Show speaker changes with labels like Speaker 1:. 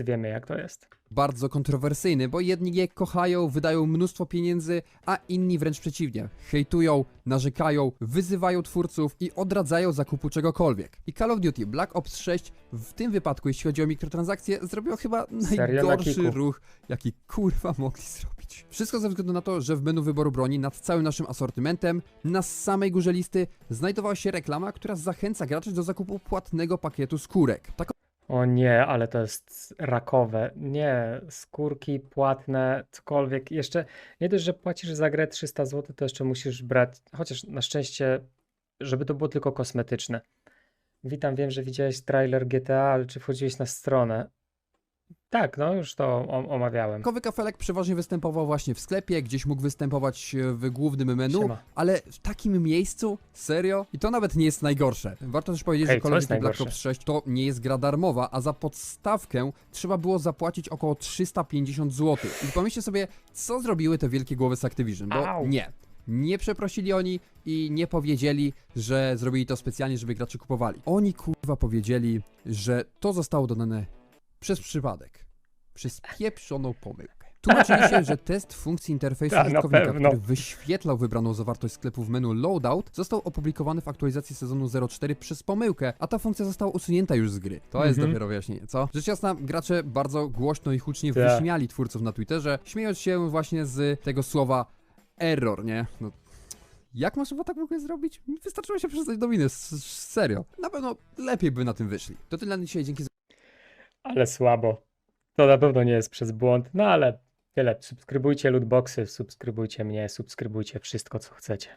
Speaker 1: Wszyscy wiemy, jak to jest.
Speaker 2: bardzo kontrowersyjny, bo jedni je kochają, wydają mnóstwo pieniędzy, a inni wręcz przeciwnie. Hejtują, narzekają, wyzywają twórców i odradzają zakupu czegokolwiek. I Call of Duty Black Ops 6 w tym wypadku, jeśli chodzi o mikrotransakcje, zrobiło chyba
Speaker 1: Serio na
Speaker 2: najgorszy
Speaker 1: kiku.
Speaker 2: ruch, jaki kurwa mogli zrobić. Wszystko ze względu na to, że w menu wyboru broni nad całym naszym asortymentem, na samej górze listy, znajdowała się reklama, która zachęca graczy do zakupu płatnego pakietu skórek. Tak
Speaker 1: O nie, ale to jest rakowe. Nie, skórki płatne, cokolwiek. Jeszcze nie dość, że płacisz za grę 300 zł, to jeszcze musisz brać, chociaż na szczęście, żeby to było tylko kosmetyczne. Witam, wiem, że widziałeś trailer GTA, ale czy wchodziłeś na stronę? Tak, no już to omawiałem.
Speaker 2: Dodatkowy kafelek przeważnie występował właśnie w sklepie, gdzieś mógł występować e, w głównym menu,
Speaker 1: Siema.
Speaker 2: ale w takim miejscu? Serio? I to nawet nie jest najgorsze. Warto też powiedzieć,
Speaker 1: Ej,
Speaker 2: że Call of
Speaker 1: jest
Speaker 2: Duty Black? Ops 6 to nie jest gra darmowa, a za podstawkę trzeba było zapłacić około 350 zł. I pomyślcie sobie, co zrobiły te wielkie głowy z Activision, bo
Speaker 1: Au.
Speaker 2: nie. Nie przeprosili oni i nie powiedzieli, że zrobili to specjalnie, żeby gracze kupowali. Oni kurwa powiedzieli, że to zostało dodane przez przypadek. Przez pieprzoną pomyłkę. Tłumaczyli się, że test funkcji interfejsu
Speaker 1: Ta,
Speaker 2: użytkownika, który wyświetlał wybraną zawartość sklepu w menu Loadout, został opublikowany w aktualizacji sezonu 04 przez pomyłkę, a ta funkcja została usunięta już z gry. To jest
Speaker 1: Mhm.
Speaker 2: dopiero wyjaśnienie, co? Rzecz jasna, gracze bardzo głośno i hucznie
Speaker 1: Tak.
Speaker 2: wyśmiali twórców na Twitterze, śmiejąc się właśnie z tego słowa error, nie? No, jak można tak w ogóle zrobić? Wystarczyło się przestać do winy, serio. Na pewno lepiej by na tym wyszli. To tyle na dzisiaj, dzięki za
Speaker 1: Ale słabo. To na pewno nie jest przez błąd, no ale tyle. Subskrybujcie lootboxy, subskrybujcie mnie, subskrybujcie wszystko, co chcecie.